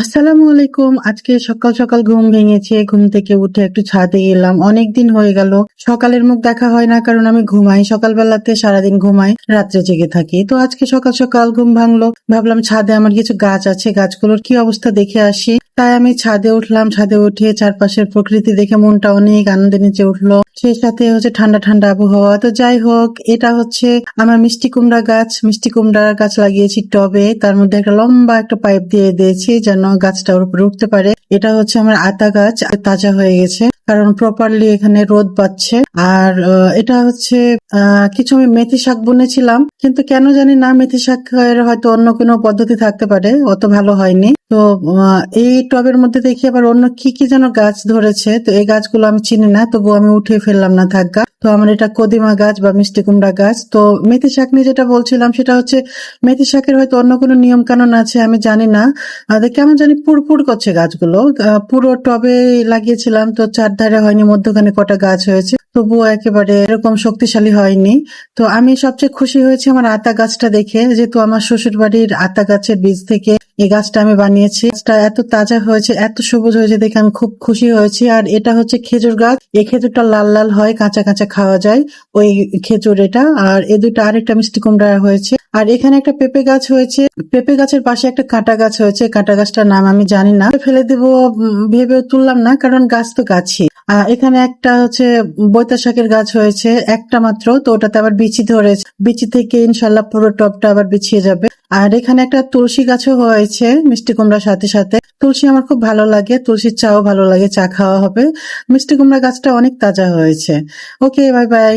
আসসালামু আলাইকুম। আজকে সকাল সকাল ঘুম ভেঙেছে। ঘুম থেকে উঠে একটু ছাদে গেলাম অনেক দিন হয়ে গেল। সকালের মুখ দেখা হয় না, কারণ আমি ঘুমাই। সকালবেলাতে সারাদিন ঘুমাই, রাত্রে জেগে থাকি। তো আজকে সকাল সকাল ঘুম ভাঙলো। ভাবলাম ছাদে আমার কিছু গাছ আছে। গাছগুলোর কি অবস্থা দেখে আসি। তাই আমি ছাদে উঠলাম, ছাদে উঠে চারপাশের প্রকৃতি দেখে মনটা অনেক আনন্দে নিচে উঠল। সেই সাথে হচ্ছে ঠান্ডা ঠান্ডা আবহাওয়া। তো যাই হোক, এটা হচ্ছে আমার মিষ্টি কুমড়া গাছ। মিষ্টি কুমড়ার গাছ লাগিয়েছি টবে। তার মধ্যে একটা লম্বা একটা পাইপ দিয়ে দিয়েছি যেন গাছটা উপরে উঠতে পারে। এটা হচ্ছে আমার আতা গাছ তাজা হয়ে গেছে। কারণ প্রপারলি এখানে রোদ পাচ্ছে। আর এটা হচ্ছে কিছু আমি মেথি শাক বুনেছিলাম। কিন্তু কেন জানি না, মেথি শাকের হয়তো অন্য কোনো পদ্ধতি থাকতে পারে। অত ভালো হয়নি। তো এই টবের মধ্যে দেখি আবার অন্য কি কি যেন গাছ ধরেছে। তো এই গাছগুলো আমি চিনি না তবু আমি উঠে ফেললাম না, থাকা তো আমার এটা কদিমা গাছ বা মিষ্টি কুমড়া গাছ। তো মেথি শাক নিয়ে যেটা বলছিলাম, সেটা হচ্ছে মেথি শাকের হয়তো অন্য কোনো নিয়ম কানুন আছে, আমি জানি না। কেমন জানি পুরপুর করছে গাছগুলো। আহ, পুরো টবে লাগিয়েছিলাম তো চারধারে হয়নি মধ্যখানে কটা গাছ হয়েছে। তবুও একেবারে এরকম শক্তিশালী হয়নি। তো আমি সবচেয়ে খুশি হয়েছি আমার আতা গাছটা দেখে যেহেতু আমার শ্বশুর বাড়ির আতা গাছের বীজ থেকে এই গাছটা আমি বানিয়েছি। গাছটা এত তাজা হয়েছে এত সবুজ হয়েছে দেখে আমি খুব খুশি হয়েছি। আর এটা হচ্ছে খেজুর গাছ। এই খেজুরটা লাল লাল হয় কাঁচা কাঁচা খাওয়া যায় ওই খেজুর এটা। আর এ দুটো আরেকটা মিষ্টি কুমড়া হয়েছে। আর এখানে একটা পেঁপে গাছ হয়েছে। পেঁপে গাছের পাশে একটা কাঁটা গাছ হয়েছে। কাঁটা গাছটার নাম আমি জানি না। ফেলে দেব ভেবে তুললাম না, কারণ গাছ তো গাছই। এখানে একটা হচ্ছে বৈতা শাকের গাছ হয়েছে, একটা মাত্র, তো ওটাতে আবার বিচি ধরেছে। বিচি থেকে ইনশাল্লাহ পুরো টবটা আবার বিছিয়ে যাবে। আর এখানে একটা তুলসী গাছও হয়েছে, মিষ্টি কুমড়ার সাথে সাথে। তুলসী আমার খুব ভালো লাগে, তুলসীর চাও ভালো লাগে, চা খাওয়া হবে। মিষ্টি কুমড়া গাছটা অনেক তাজা হয়েছে। Okay, bye bye.